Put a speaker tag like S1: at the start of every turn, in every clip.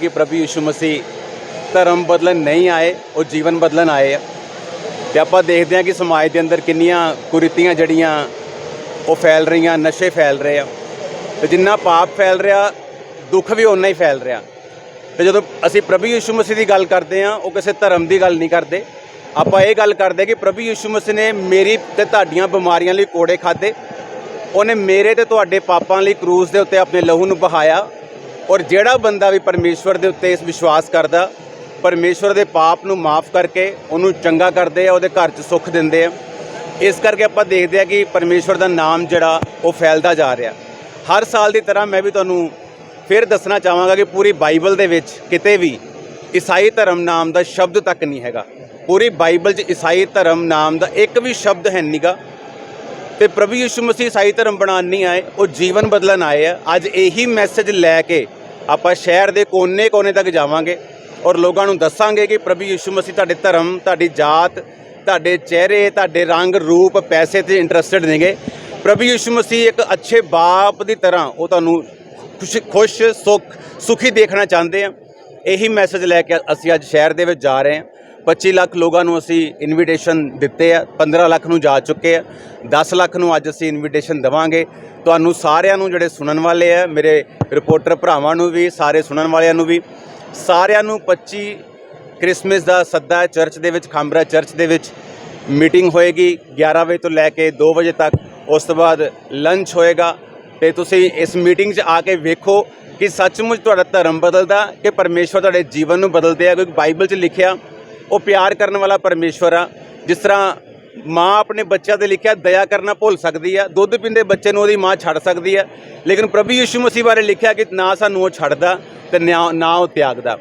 S1: ਕਿ ਪ੍ਰਭੂ ਯਿਸੂ ਮਸੀਹ ਧਰਮ ਬਦਲਣ ਨਹੀਂ ਆਏ ਉਹ ਜੀਵਨ ਬਦਲਣ ਆਏ ਆ। ਤੇ ਆਪਾਂ ਦੇਖਦੇ ਹਾਂ ਕਿ ਸਮਾਜ ਦੇ ਅੰਦਰ ਕਿੰਨੀਆਂ ਕੁਰੀਤੀਆਂ ਜੜੀਆਂ ਉਹ ਫੈਲ ਰਹੀਆਂ, ਨਸ਼ੇ ਫੈਲ ਰਹੇ ਆ। ਤੇ ਜਿੰਨਾ ਪਾਪ ਫੈਲ ਰਿਹਾ, ਦੁੱਖ ਵੀ ਓਨਾ ਹੀ ਫੈਲ ਰਿਹਾ। ਤੇ ਜਦੋਂ ਅਸੀਂ ਪ੍ਰਭੂ ਯਿਸੂ ਮਸੀਹ ਦੀ ਗੱਲ ਕਰਦੇ ਹਾਂ, ਉਹ ਕਿਸੇ ਧਰਮ ਦੀ ਗੱਲ ਨਹੀਂ ਕਰਦੇ। ਆਪਾਂ ਇਹ ਗੱਲ ਕਰਦੇ ਕਿ ਪ੍ਰਭੂ ਯਿਸੂ ਮਸੀਹ ਨੇ ਮੇਰੀ ਤੇ ਤੁਹਾਡੀਆਂ ਬਿਮਾਰੀਆਂ ਲਈ ਕੋੜੇ ਖਾਦੇ ਉਹਨੇ ਮੇਰੇ ਤੇ ਤੁਹਾਡੇ ਪਾਪਾਂ ਲਈ ਕਰੂਸ ਦੇ ਉੱਤੇ ਆਪਣੇ ਲਹੂ ਨੂੰ ਬਹਾਇਆ। ਔਰ ਜਿਹੜਾ ਬੰਦਾ ਵੀ ਪਰਮੇਸ਼ਵਰ ਦੇ ਉੱਤੇ ਇਸ ਵਿਸ਼ਵਾਸ ਕਰਦਾ, ਪਰਮੇਸ਼ਵਰ ਦੇ ਪਾਪ ਨੂੰ ਮਾਫ ਕਰਕੇ ਉਹਨੂੰ ਚੰਗਾ ਕਰਦੇ ਆ, ਉਹਦੇ ਘਰ 'ਚ ਸੁੱਖ ਦਿੰਦੇ ਆ। ਇਸ ਕਰਕੇ ਆਪਾਂ ਦੇਖਦੇ ਆ ਕਿ ਪਰਮੇਸ਼ਵਰ ਦਾ ਨਾਮ ਜਿਹੜਾ, ਉਹ ਫੈਲਦਾ ਜਾ ਰਿਹਾ। ਹਰ ਸਾਲ ਦੀ ਤਰ੍ਹਾਂ ਮੈਂ ਵੀ ਤੁਹਾਨੂੰ ਫਿਰ ਦੱਸਣਾ ਚਾਹਾਂਗਾ ਕਿ ਪੂਰੀ ਬਾਈਬਲ ਦੇ ਵਿੱਚ ਕਿਤੇ ਵੀ ਈਸਾਈ ਧਰਮ ਨਾਮ ਦਾ ਸ਼ਬਦ ਤੱਕ ਨਹੀਂ ਹੈਗਾ। ਪੂਰੀ ਬਾਈਬਲ 'ਚ ਈਸਾਈ ਧਰਮ ਨਾਮ ਦਾ ਇੱਕ ਵੀ ਸ਼ਬਦ ਹੈ ਨਹੀਂਗਾ ਤੇ ਪ੍ਰਭੂ ਯਿਸੂ ਮਸੀਹ ਈਸਾਈ ਧਰਮ ਬਣਾਉਣ ਨਹੀਂ ਆਏ, ਉਹ ਜੀਵਨ ਬਦਲਣ ਆਏ ਆ। ਅੱਜ ਇਹੀ ਮੈਸੇਜ ਲੈ ਕੇ ਆਪਾਂ ਸ਼ਹਿਰ ਦੇ ਕੋਨੇ-ਕੋਨੇ ਤੱਕ ਜਾਵਾਂਗੇ ਔਰ ਲੋਕਾਂ ਨੂੰ ਦੱਸਾਂਗੇ ਕਿ ਪ੍ਰਭੂ ਯਿਸੂ ਮਸੀਹ ਤੁਹਾਡੇ ਧਰਮ, ਤੁਹਾਡੀ ਜਾਤ, ਤੁਹਾਡੇ ਚਿਹਰੇ, ਤੁਹਾਡੇ ਰੰਗ, ਰੂਪ, ਪੈਸੇ ਤੇ ਇੰਟਰਸਟਿਡ ਨੇਗੇ। ਪ੍ਰਭੂ ਯਿਸੂ ਮਸੀਹ ਇੱਕ ਅੱਛੇ ਬਾਪ ਦੀ ਤਰ੍ਹਾਂ ਉਹ ਤੁਹਾਨੂੰ ਖੁਸ਼ ਖੁਸ਼, ਸੁਖ, ਸੁਖੀ ਦੇਖਣਾ ਚਾਹੁੰਦੇ ਆ। ਇਹੀ ਮੈਸੇਜ ਲੈ ਕੇ ਅਸੀਂ ਅੱਜ ਸ਼ਹਿਰ ਦੇ ਵਿੱਚ ਜਾ ਰਹੇ ਹਾਂ। 25 ਲੱਖ ਲੋਕਾਂ ਨੂੰ ਅਸੀਂ ਇਨਵੀਟੇਸ਼ਨ ਦਿੱਤੇ ਆ 15 ਲੱਖ ਨੂੰ ਜਾ ਚੁੱਕੇ ਆ 10 ਲੱਖ ਨੂੰ ਅੱਜ ਅਸੀਂ ਇਨਵੀਟੇਸ਼ਨ ਦਵਾਂਗੇ। ਤੁਹਾਨੂੰ ਸਾਰਿਆਂ ਨੂੰ ਜਿਹੜੇ ਸੁਣਨ ਵਾਲੇ ਆ, ਮੇਰੇ ਰਿਪੋਰਟਰ ਭਰਾਵਾਂ ਨੂੰ ਵੀ, ਸਾਰੇ ਸੁਣਨ ਵਾਲਿਆਂ ਨੂੰ ਵੀ, ਸਾਰਿਆਂ ਨੂੰ 25 ਕ੍ਰਿਸਮਸ ਦਾ ਸੱਦਾ ਚਰਚ ਦੇ ਵਿੱਚ, ਖਾਂਬਰਾ ਚਰਚ ਦੇ ਵਿੱਚ ਮੀਟਿੰਗ ਹੋਏਗੀ 11 ਵਜੇ ਤੋਂ ਲੈ ਕੇ 2 ਵਜੇ ਤੱਕ, ਉਸ ਤੋਂ ਬਾਅਦ ਲੰਚ ਹੋਏਗਾ। ਤੇ ਤੁਸੀਂ ਇਸ ਮੀਟਿੰਗ 'ਚ ਆ ਕੇ ਵੇਖੋ ਕਿ ਸੱਚਮੁੱਚ ਤੁਹਾਡਾ ਧਰਮ ਬਦਲਦਾ ਕਿ ਪਰਮੇਸ਼ਵਰ ਤੁਹਾਡੇ ਜੀਵਨ ਨੂੰ ਬਦਲਦੇ ਆ, ਕਿਉਂਕਿ ਬਾਈਬਲ 'ਚ ਲਿਖਿਆ ਉਹ ਪਿਆਰ ਕਰਨ ਵਾਲਾ ਪਰਮੇਸ਼ਵਰ ਆ। ਜਿਸ ਤਰ੍ਹਾਂ ਮਾਂ ਆਪਣੇ ਬੱਚਿਆਂ ਤੇ ਲਿਖਿਆ, ਦਇਆ ਕਰਨਾ ਭੁੱਲ ਸਕਦੀ ਆ। ਦੁੱਧ ਪੀਂਦੇ ਬੱਚੇ ਨੂੰ ਉਹਦੀ ਮਾਂ ਛੱਡ ਸਕਦੀ ਆ। ਲੇਕਿਨ ਪ੍ਰਭੂ ਯਿਸੂ ਮਸੀਹ ਬਾਰੇ ਲਿਖਿਆ ਕਿ ਨਾ ਸਾਨੂੰ ਉਹ ਛੱਡਦਾ ਤੇ ਨਾ ਨਾ ਉਹ ਤਿਆਗਦਾ।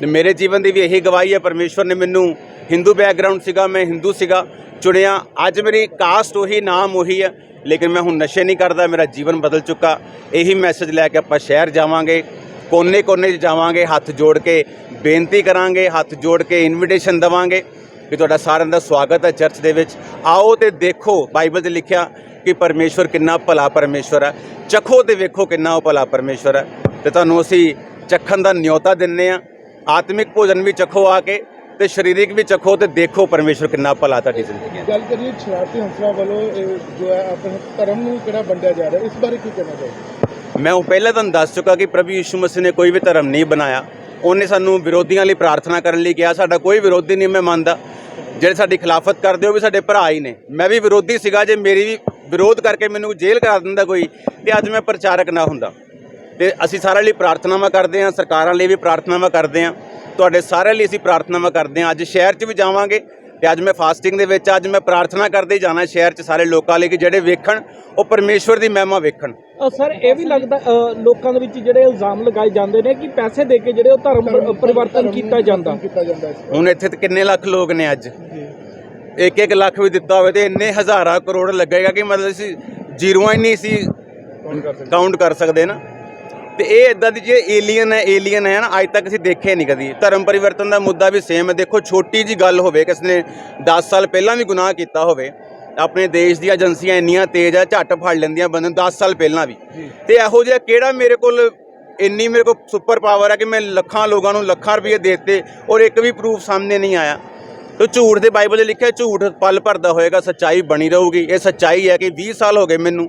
S1: ਤੇ ਮੇਰੇ ਜੀਵਨ ਦੀ ਵੀ ਇਹੀ ਗਵਾਹੀ ਹੈ ਪਰਮੇਸ਼ਵਰ ਨੇ ਮੈਨੂੰ ਹਿੰਦੂ ਬੈਕਗ੍ਰਾਉਂਡ ਸੀਗਾ, ਮੈਂ ਹਿੰਦੂ ਸੀਗਾ, ਚੁਣਿਆ। ਅੱਜ ਮੇਰੀ ਕਾਸਟ ਉਹੀ ਨਾਮ ਉਹੀ ਹੈ ਲੇਕਿਨ ਮੈਂ ਹੁਣ ਨਸ਼ੇ ਨਹੀਂ ਕਰਦਾ, ਮੇਰਾ ਜੀਵਨ ਬਦਲ ਚੁੱਕਾ। ਇਹੀ ਮੈਸੇਜ ਲੈ ਕੇ ਆਪਾਂ ਸ਼ਹਿਰ ਜਾਵਾਂਗੇ। ਕੋਨੇ-ਕੋਨੇ 'ਚ ਜਾਵਾਂਗੇ, ਹੱਥ ਜੋੜ ਕੇ ਬੇਨਤੀ ਕਰਾਂਗੇ, ਹੱਥ ਜੋੜ ਕੇ ਇਨਵੀਟੇਸ਼ਨ ਦਵਾਂਗੇ ਕਿ ਤੁਹਾਡਾ ਸਾਰਿਆਂ ਦਾ ਸਵਾਗਤ ਹੈ ਚਰਚ ਦੇ ਵਿੱਚ। ਆਓ ਤੇ ਦੇਖੋ, ਬਾਈਬਲ 'ਚ ਲਿਖਿਆ ਕਿ ਪਰਮੇਸ਼ਵਰ ਕਿੰਨਾ ਭਲਾ ਪਰਮੇਸ਼ਵਰ ਹੈ। ਚਖੋ ਤੇ ਵੇਖੋ ਕਿੰਨਾ ਉਹ ਭਲਾ ਪਰਮੇਸ਼ਵਰ ਹੈ। ਤੇ ਤੁਹਾਨੂੰ ਅਸੀਂ ਚਖਣ ਦਾ ਨਿਯੋਤਾ ਦਿੰਨੇ ਆ ਆਤਮਿਕ ਭੋਜਨ ਵੀ ਚਖੋ ਆ ਕੇ ਤੇ ਸਰੀਰਿਕ ਵੀ ਚੱਖੋ ਤੇ ਦੇਖੋ ਪਰਮੇਸ਼ਵਰ ਕਿੰਨਾ ਭਲਾ ਤੁਹਾਡੀ ਜ਼ਿੰਦਗੀ ਹੈ।
S2: ਗੱਲ ਕਰੀਏ ਸ਼ਰਾਰਤੀ ਹੰਸਰਾ ਵੱਲੋਂ, ਇਹ ਜੋ ਹੈ, ਆਪਣੇ ਧਰਮ ਨੂੰ ਕਿਹੜਾ ਵੰਡਿਆ ਜਾ ਰਿਹਾ ਇਸ ਬਾਰੇ ਕੀ ਕਹਿਣਾ ਚਾਹੀਦਾ
S1: ਮੈਂ ਉਹ ਪਹਿਲਾਂ ਤੁਹਾਨੂੰ ਦੱਸ ਚੁੱਕਾ ਕਿ ਪ੍ਰਭੂ ਯਿਸੂ ਮਸੀਹ ਨੇ ਕੋਈ ਵੀ ਧਰਮ ਨਹੀਂ ਬਣਾਇਆ। ਉਹਨੇ ਸਾਨੂੰ ਵਿਰੋਧੀਆਂ ਲਈ ਪ੍ਰਾਰਥਨਾ ਕਰਨ ਲਈ ਕਿਹਾ, ਸਾਡਾ ਕੋਈ ਵਿਰੋਧੀ ਨਹੀਂ ਮੈਂ ਮੰਨਦਾ। ਜਿਹੜੇ ਸਾਡੀ ਖਿਲਾਫਤ ਕਰਦੇ ਉਹ ਵੀ ਸਾਡੇ ਭਰਾ ਹੀ ਨੇ। ਮੈਂ ਵੀ ਵਿਰੋਧੀ ਸੀਗਾ, ਜੇ ਮੇਰੀ ਵੀ ਵਿਰੋਧ ਕਰਕੇ ਮੈਨੂੰ ਜੇਲ੍ਹ ਕਰਾ ਦਿੰਦਾ ਕੋਈ, ਤੇ ਅੱਜ ਮੈਂ ਪ੍ਰਚਾਰਕ ਨਾ ਹੁੰਦਾ। ਤੇ ਅਸੀਂ ਸਾਰਿਆਂ ਲਈ ਪ੍ਰਾਰਥਨਾਵਾਂ ਕਰਦੇ ਹਾਂ, ਸਰਕਾਰਾਂ ਲਈ ਵੀ ਪ੍ਰਾਰਥਨਾਵਾਂ ਕਰਦੇ ਹਾਂ। ਤੁਹਾਡੇ ਸਾਰਿਆਂ ਲਈ ਅਸੀਂ ਪ੍ਰਾਰਥਨਾਵਾਂ ਕਰਦੇ ਹਾਂ। ਅੱਜ ਸ਼ਹਿਰ 'ਚ ਵੀ ਜਾਵਾਂਗੇ ਤੇ ਅੱਜ ਮੈਂ ਫਾਸਟਿੰਗ ਦੇ ਵਿੱਚ ਅੱਜ ਮੈਂ ਪ੍ਰਾਰਥਨਾ ਕਰਦੇ ਜਾਣਾ ਸ਼ਹਿਰ 'ਚ ਸਾਰੇ ਲੋਕਾਂ ਲਈ ਕਿ ਜਿਹੜੇ ਵੇਖਣ ਉਹ ਪਰਮੇਸ਼ਵਰ ਦੀ ਮਹਿਮਾ ਵੇਖਣ।
S3: ਸਰ ਇਹ ਵੀ ਲੱਗਦਾ ਲੋਕਾਂ ਦੇ ਵਿੱਚ ਜਿਹੜੇ ਇਲਜ਼ਾਮ ਲਗਾਏ ਜਾਂਦੇ ਨੇ ਕਿ ਪੈਸੇ ਦੇ ਕੇ ਜਿਹੜੇ ਉਹ ਧਰਮ ਪਰਿਵਰਤਨ ਕੀਤਾ ਜਾਂਦਾ।
S2: ਕੀਤਾ ਜਾਂਦਾ ਇਸ
S1: ਹੁਣ ਇੱਥੇ ਤੇ ਕਿੰਨੇ ਲੱਖ ਲੋਕ ਨੇ ਅੱਜ? ਇੱਕ ਇੱਕ ਲੱਖ ਵੀ ਦਿੱਤਾ ਹੋਵੇ ਤੇ ਇੰਨੇ ਹਜ਼ਾਰਾਂ ਕਰੋੜ ਲੱਗੇਗਾ ਕਿ ਮਤਲਬ ਅਸੀਂ ਜ਼ੀਰੋਆਂ ਹੀ ਨਹੀਂ ਸੀ ਕਾਊਂਟ ਕਰ ਸਕਦੇ ਨਾ। ਤੇ ਇਹ ਇਦਾਂ ਦੀ ਜੇ ਏਲੀਅਨ ਹੈ ਏਲੀਅਨ ਹੈ ਨਾ ਅੱਜ ਤੱਕ ਅਸੀਂ ਦੇਖੇ ਨਹੀਂ ਕਦੀ। ਧਰਮ ਪਰਿਵਰਤਨ ਦਾ ਮੁੱਦਾ ਵੀ ਸੇਮ ਹੈ। ਦੇਖੋ ਛੋਟੀ ਜੀ ਗੱਲ ਹੋਵੇ ਕਿਸ ਨੇ 10 ਸਾਲ ਪਹਿਲਾਂ ਵੀ ਗੁਨਾਹ ਕੀਤਾ ਹੋਵੇ ਆਪਣੇ ਦੇਸ਼ ਦੀਆਂ ਏਜੰਸੀਆਂ ਇੰਨੀਆਂ ਤੇਜ਼ ਆ ਝੱਟ ਫੜ ਲੈਂਦੀਆਂ ਬੰਦੇ ਨੂੰ 10 ਸਾਲ ਪਹਿਲਾਂ ਵੀ। ਤੇ ਇਹੋ ਜਿਹਾ ਕਿਹੜਾ ਮੇਰੇ ਕੋਲ ਇੰਨੀ ਮੇਰੇ ਕੋਲ ਸੁਪਰ ਪਾਵਰ ਹੈ ਕਿ ਮੈਂ ਲੱਖਾਂ ਲੋਕਾਂ ਨੂੰ ਲੱਖਾਂ ਰੁਪਏ ਦੇ ਦਿੱਤੇ ਔਰ ਇੱਕ ਵੀ ਪ੍ਰੂਫ ਸਾਹਮਣੇ ਨਹੀਂ ਆਇਆ। ਤੇ ਝੂਠ ਦੇ ਬਾਈਬਲ 'ਚ ਲਿਖਿਆ ਝੂਠ ਪਲ ਭਰਦਾ ਹੋਏਗਾ ਸੱਚਾਈ ਬਣੀ ਰਹੂਗੀ। ਇਹ ਸੱਚਾਈ ਹੈ ਕਿ 20 ਸਾਲ ਹੋ ਗਏ ਮੈਨੂੰ।